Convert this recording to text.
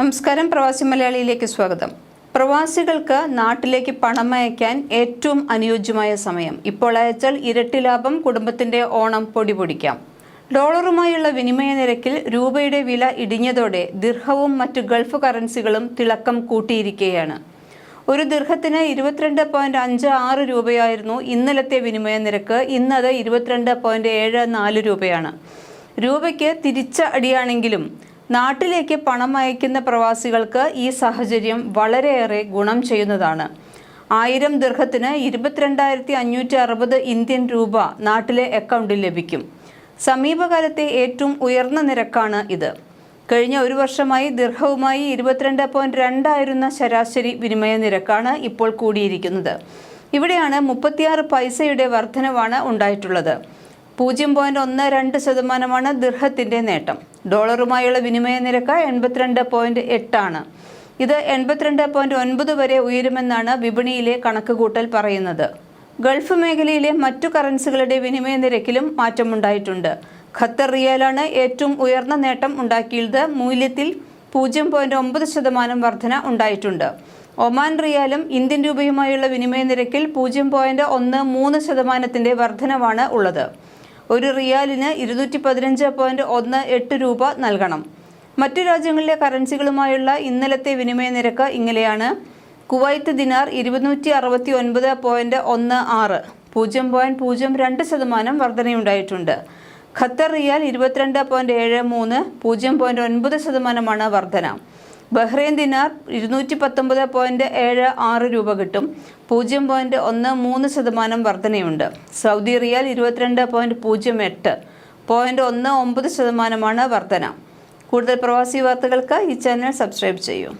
നമസ്കാരം പ്രവാസി മലയാളിയിലേക്ക് സ്വാഗതം. പ്രവാസികൾക്ക് നാട്ടിലേക്ക് പണം അയക്കാൻ ഏറ്റവും അനുയോജ്യമായ സമയം. ഇപ്പോൾ അയച്ചാൽ ഇരട്ടി ലാഭം കുടുംബത്തിന്റെ ഓണം പൊടി പൊടിക്കാം. ഡോളറുമായുള്ള വിനിമയ നിരക്കിൽ രൂപയുടെ വില ഇടിഞ്ഞതോടെ ദീർഘവും മറ്റ് ഗൾഫ് കറൻസികളും തിളക്കം കൂട്ടിയിരിക്കുകയാണ്. ഒരു ദീർഘത്തിന് ഇരുപത്തിരണ്ട് പോയിന്റ് അഞ്ച് ആറ് രൂപയായിരുന്നു ഇന്നലത്തെ വിനിമയ നിരക്ക്. ഇന്നത് ഇരുപത്തിരണ്ട് പോയിന്റ് ഏഴ് നാല് രൂപയാണ്. രൂപയ്ക്ക് തിരിച്ച അടിയാണെങ്കിലും നാട്ടിലേക്ക് പണം അയക്കുന്ന പ്രവാസികൾക്ക് ഈ സാഹചര്യം വളരെയേറെ ഗുണം ചെയ്യുന്നതാണ്. ആയിരം ദീർഘത്തിന് ഇരുപത്തിരണ്ടായിരത്തി അഞ്ഞൂറ്റി അറുപത് ഇന്ത്യൻ രൂപ നാട്ടിലെ അക്കൗണ്ടിൽ ലഭിക്കും. സമീപകാലത്തെ ഏറ്റവും ഉയർന്ന നിരക്കാണ് ഇത്. കഴിഞ്ഞ ഒരു വർഷമായി ദീർഘവുമായി ഇരുപത്തിരണ്ട് പോയിന്റ് രണ്ടായിരുന്ന ശരാശരി വിനിമയ നിരക്കാണ് ഇപ്പോൾ കൂടിയിരിക്കുന്നത്. ഇവിടെയാണ് മുപ്പത്തിയാറ് പൈസയുടെ വർധനവാണ് ഉണ്ടായിട്ടുള്ളത്. പൂജ്യം പോയിന്റ് ഒന്ന് രണ്ട് ശതമാനമാണ് ദീർഘത്തിന്റെ നേട്ടം. ഡോളറുമായുള്ള വിനിമയ നിരക്ക് എൺപത്തിരണ്ട് പോയിന്റ് എട്ടാണ്. ഇത് എൺപത്തിരണ്ട് പോയിന്റ് ഒൻപത് വരെ ഉയരുമെന്നാണ് വിപണിയിലെ കണക്കുകൂട്ടൽ പറയുന്നത്. ഗൾഫ് മേഖലയിലെ മറ്റു കറൻസികളുടെ വിനിമയ നിരക്കിലും മാറ്റമുണ്ടായിട്ടുണ്ട്. ഖത്തർ റിയാലാണ് ഏറ്റവും ഉയർന്ന നേട്ടം ഉണ്ടാക്കിയത്. മൂല്യത്തിൽ പൂജ്യം പോയിന്റ് ഒമ്പത് ശതമാനം വർധന ഉണ്ടായിട്ടുണ്ട്. ഒമാൻ റിയാലും ഇന്ത്യൻ രൂപയുമായുള്ള വിനിമയ നിരക്കിൽ പൂജ്യം പോയിന്റ് ഒന്ന് മൂന്ന് ശതമാനത്തിന്റെ വർധനവാണ് ഉള്ളത്. ഒരു റിയാലിന് ഇരുന്നൂറ്റി പതിനഞ്ച് പോയിന്റ് ഒന്ന് എട്ട് രൂപ നൽകണം. മറ്റു രാജ്യങ്ങളിലെ കറൻസികളുമായുള്ള ഇന്നലത്തെ വിനിമയ നിരക്ക് ഇങ്ങനെയാണ്. കുവൈത്ത് ദിനാർ ഇരുന്നൂറ്റി അറുപത്തി ഒൻപത് പോയിന്റ് ഒന്ന് ആറ് പൂജ്യം പോയിന്റ് പൂജ്യം രണ്ട് ശതമാനം വർധനയുണ്ടായിട്ടുണ്ട്. ഖത്തർ റിയാൽ ഇരുപത്തിരണ്ട് പോയിന്റ് ഏഴ് മൂന്ന് പൂജ്യം പോയിന്റ് ഒൻപത് ശതമാനമാണ് വർധന. ബഹ്റൈൻ ദിനാർ ഇരുന്നൂറ്റി പത്തൊമ്പത് പോയിന്റ് ഏഴ് ആറ് രൂപ കിട്ടും. പൂജ്യം പോയിന്റ് ഒന്ന് മൂന്ന് ശതമാനം വർധനയുണ്ട്. സൗദി റിയാൽ ഇരുപത്തിരണ്ട് പോയിന്റ് പൂജ്യം എട്ട് പോയിന്റ് ഒന്ന് ഒമ്പത് ശതമാനമാണ് വർധന. കൂടുതൽ പ്രവാസി വാർത്തകൾക്ക് ഈ ചാനൽ സബ്സ്ക്രൈബ് ചെയ്യൂ.